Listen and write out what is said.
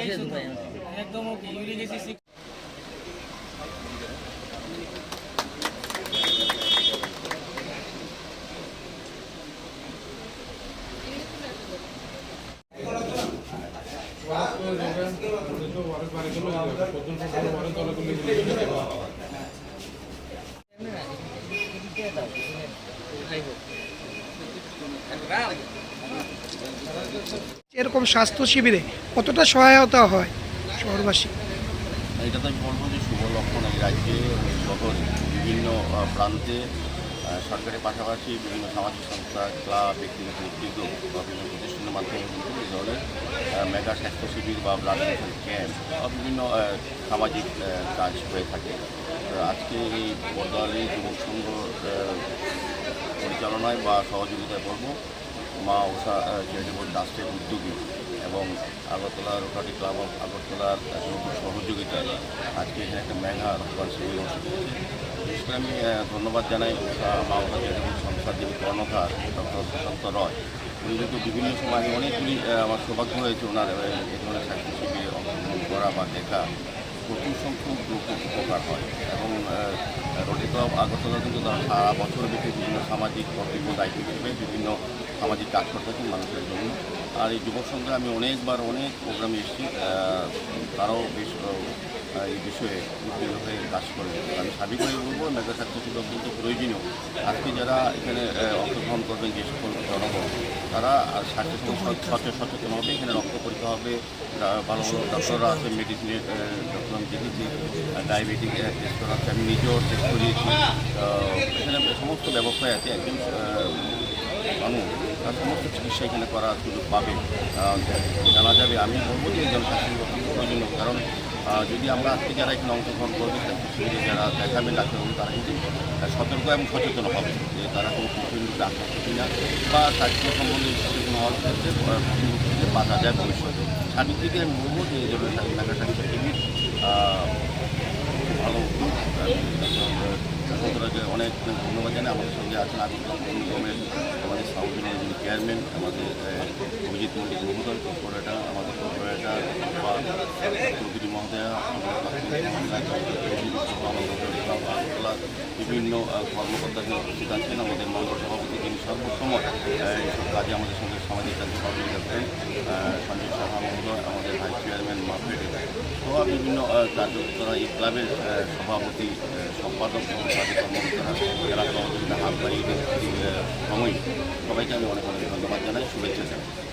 একদম ওকে uric acid এরকম স্বাস্থ্য শিবিরে কতটা সহায়তা হয় শহরবাসী? এটা তো আমি বলব যে শুভ লক্ষণ এই রাজ্যে এবং বিভিন্ন প্রান্তে সরকারের পাশাপাশি বিভিন্ন সামাজিক সংস্থা, ক্লাব, ব্যক্তিগত উদ্যোগ বা বিভিন্ন প্রতিষ্ঠানের মাধ্যমে কিন্তু এই ধরনের মেগা স্বাস্থ্য শিবির বা ব্লাড ডোনেশন ক্যাম্প বা বিভিন্ন সামাজিক কাজ হয়ে থাকে। আজকে এই বর্দালি যুবক সংঘ পরিচালনায় বা সহযোগিতায় বলব মা ওষা চ্যারিটেবল ট্রাস্টের উদ্যোগে এবং আগরতলা রোটারি ক্লাব অফ আগরতলার সহযোগিতায় আজকে এখানে একটা মেঘা শিবির অনুষ্ঠিত বিশেষ আমি ধন্যবাদ জানাই ওষা মা ওষা চ্যারিটেবল সংস্থার যিনি কর্ণধার, ডক্টর প্রশান্ত রয়, উনি কিন্তু বিভিন্ন সময় অনেকগুলি আমার সৌভাগ্য হয়েছে ওনার এই ধরনের স্বাস্থ্য শিবিরে অংশগ্রহণ করা বা দেখা। প্রচুর সংখ্যক লোক উপকার হয়। এবং রোডে ক্লাব আগরতলা কিন্তু তারা সারা বছর ব্যাপী বিভিন্ন সামাজিক কর্তব্য দায়িত্ব হিসেবে বিভিন্ন সামাজিক কাজ করে থাকেন মানুষের জন্য। আর এই যুবক সঙ্গে আমি অনেকবার অনেক প্রোগ্রামে এসেছি তারাও বেশ এই বিষয়ে উদ্যোগ হয়ে কাজ করে। আমি সাবিকভাবে বলব মেগা শিবির অত্যন্ত প্রয়োজনীয়। আজকে যারা এখানে অংশগ্রহণ করবেন যে সকল জনগণ তারা আর স্বাস্থ্য সচেতন হবে এখানে রক্ত পরীক্ষা হবে ভালো ভালো ডক্টররা আছে মেডিসিনের ডক্টর দেখেছি ডায়াবেটিক টেস্ট করা আমি নিজেও টেস্ট করিয়েছি এখানে সমস্ত ব্যবস্থায় আছে, একজন মানুষ তার সমস্ত চিকিৎসা এখানে করার সুযোগ পাবে। জানা যাবে, আমি বলব যে একজন প্রয়োজনীয়, কারণ যদি আমরা আজকে যারা এখানে অংশগ্রহণ করবে যারা দেখাবে ডাক্তারবাবু, তারা কিন্তু সতর্ক এবং সচেতন হবে, যে তারা কোনো প্রতিনিধিতে আসছে কিনা বা স্বাস্থ্য সম্বন্ধে সচেতন হওয়ার ক্ষেত্রে বাধা যায় ভবিষ্যতে। সাবিক থেকে আমি বলব যে এই ধরনের স্বাস্থ্য শিবির আহ, খুব ভালো উদ্যোগ যশোদরাকে অনেক ধন্যবাদ জানাই। আমাদের সঙ্গে আছেন আগরতলা আমাদের সাউথিনের যিনি চেয়ারম্যান আমাদের অভিজিৎ মন্ডল মহোদয় কর্পোরেটর আমাদের কর্পোরেটর চৌধুরী মহোদয়া আমাদের প্রাক্তন মহোদয়া, আমাদের আগরতলা বিভিন্ন কর্মকর্তা যিনি উপস্থিত আছেন আমাদের মন্ডল সভাপতি যিনি সর্বসময় এইসব কাজে আমাদের সঙ্গে সামাজিক করেন আহ, সঞ্জয় সাহা মহোদয় আমাদের ভাইস চেয়ারম্যান মার্কেট সহ বিভিন্ন কার্যকর্তারা এই ক্লাবের সভাপতি সম্পাদক সহ কাজে কর্মকর্তারা যারা সহযোগিতা হাত বাড়িয়ে সময় সবাইকে আমি অনেক অনেক ধন্যবাদ জানাই শুভেচ্ছা জানাই।